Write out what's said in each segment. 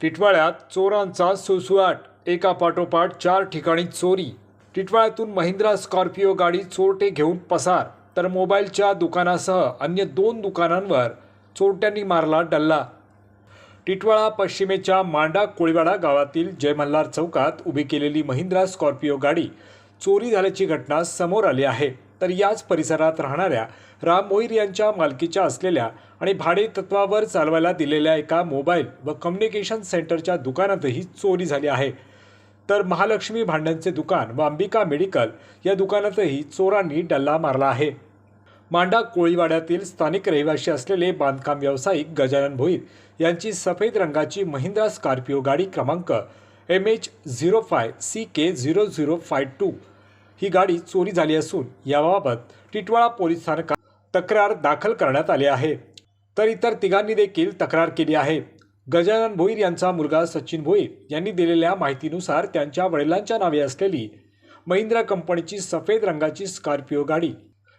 टिटवाळ्यात चोरांचा सुसुवाट एका पाठोपाठ चार ठिकाणी चोरी. टिटवाळ्यातून महिंद्रा स्कॉर्पिओ गाडी चोरटे घेऊन पसार. तर मोबाईलच्या दुकानासह अन्य दोन दुकानांवर चोरट्यांनी मारला डल्ला. टिटवाळा पश्चिमेच्या मांडा कोळीवाडा गावातील जय मल्हार चौकात उभी केलेली महिंद्रा स्कॉर्पिओ गाडी चोरी झाल्याची घटना समोर आली आहे. तर याच परिसरात राहणाऱ्या राम मोहीर यांच्या मालकीच्या असलेल्या आणि भाडे तत्वावर चालवायला दिलेल्या एका मोबाईल व कम्युनिकेशन सेंटरच्या दुकानातही चोरी झाली आहे. तर महालक्ष्मी भांड्यांचे दुकान व अंबिका मेडिकल या दुकानातही चोरांनी डल्ला मारला आहे. मांडा कोळीवाड्यातील स्थानिक रहिवासी असलेले बांधकाम व्यावसायिक गजानन भोईर यांची सफेद रंगाची महिंद्रा स्कॉर्पिओ गाडी क्रमांक M H zero five C K zero zero five two ही गाडी चोरी झाली असून याबाबत टिटवाळा पोलीस स्थानकात तक्रार दाखल करण्यात आली आहे. तर इतर तिघांनी देखील तक्रार केली आहे. गजानन भोईर यांचा मुलगा सचिन भोईर यांनी दिलेल्या माहितीनुसार त्यांच्या वडिलांच्या नावे असलेली महिंद्रा कंपनीची सफेद रंगाची स्कॉर्पिओ गाडी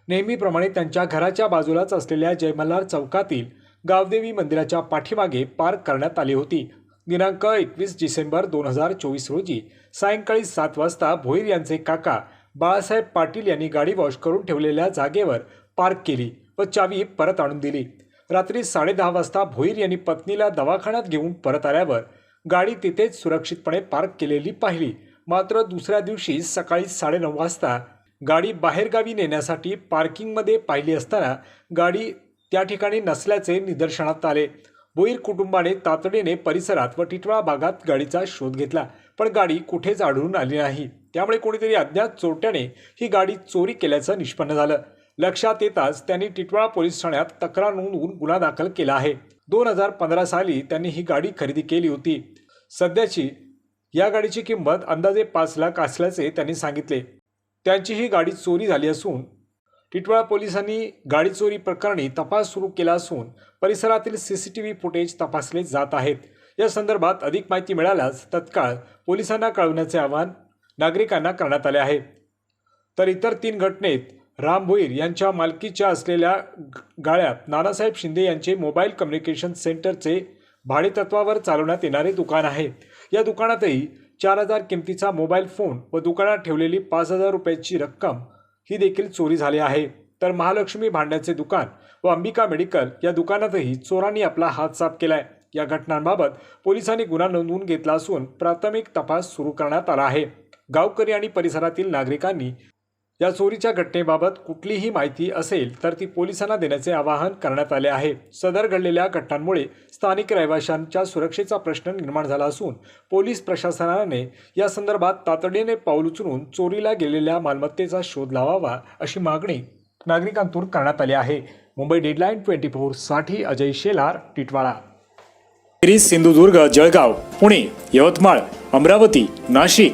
नेहमीप्रमाणे त्यांच्या घराच्या बाजूलाच असलेल्या जयमल्हार चौकातील गावदेवी मंदिराच्या पाठीमागे पार्क करण्यात आली होती. दिनांक एकवीस डिसेंबर दोन हजार चोवीस रोजी सायंकाळी सात वाजता भोईर यांचे काका बाळासाहेब पाटील यांनी गाडी वॉश करून ठेवलेल्या जागेवर पार्क केली व चावी परत आणून दिली. रात्री साडेदहा वाजता भोईर यांनी पत्नीला दवाखान्यात घेऊन परत आल्यावर गाडी तिथेच सुरक्षितपणे पार्क केलेली पाहिली. मात्र दुसऱ्या दिवशी सकाळी साडेनऊ वाजता गाडी बाहेरगावी नेण्यासाठी पार्किंगमध्ये पाहिली असताना गाडी त्या ठिकाणी नसल्याचे निदर्शनात आले. भोईर कुटुंबाने तातडीने परिसरात व टिटवाळा भागात गाडीचा शोध घेतला पण गाडी कुठेच आढळून आली नाही. त्यामुळे कोणीतरी अज्ञात चोरट्याने ही गाडी चोरी केल्याचं निष्पन्न झालं. लक्षात येताच त्यांनी टिटवाळा पोलीस ठाण्यात तक्रार नोंदवून गुन्हा दाखल केला आहे. दोन हजार पंधरा साली त्यांनी ही गाडी खरेदी केली होती. सध्याची या गाडीची किंमत अंदाजे पाच लाख असल्याचे त्यांनी सांगितले. त्यांची ही गाडी चोरी झाली असून टिटवाळा पोलिसांनी गाडी चोरी प्रकरणी तपास सुरू केला असून परिसरातील C C T V footage तपासले जात आहेत. या संदर्भात अधिक माहिती मिळाल्यास तत्काळ पोलिसांना कळवण्याचे आवाहन नागरिकांना करण्यात आले आहे. तर इतर तीन घटनेत राम भोईर यांच्या मालकीच्या असलेल्या ग- गाळ्यात नानासाहेब शिंदे यांचे मोबाईल कम्युनिकेशन सेंटरचे भाडेतत्वावर चालवण्यात येणारे दुकान आहे. या दुकानातही चार हजार किमतीचा मोबाईल फोन व दुकानात ठेवलेली पाच हजार रुपयाची रक्कम ही देखील चोरी झाली आहे. तर महालक्ष्मी भांड्याचे दुकान व अंबिका मेडिकल या दुकानातही चोरांनी आपला हात साफ केलाय. या घटनांबाबत पोलिसांनी गुन्हा नोंदवून घेतला असून प्राथमिक तपास सुरू करण्यात आला आहे. गावकरी आणि परिसरातील नागरिकांनी या चोरीच्या घटनेबाबत कुठलीही माहिती असेल तर ती पोलिसांना देण्याचे आवाहन करण्यात आले आहे. सदर घडलेल्या घटनांमुळे स्थानिक रहिवाशांच्या सुरक्षेचा प्रश्न निर्माण झाला असून पोलीस प्रशासनाने या संदर्भात तातडीने पाऊल उचलून चोरीला गेलेल्या मालमत्तेचा शोध लावावा अशी मागणी नागरिकांतून करण्यात आली आहे. मुंबई डेडलाईन ट्वेंटी फोरसाठी अजय शेलार टिटवाळा. सिंधुदुर्ग जळगाव पुणे यवतमाळ अमरावती नाशिक.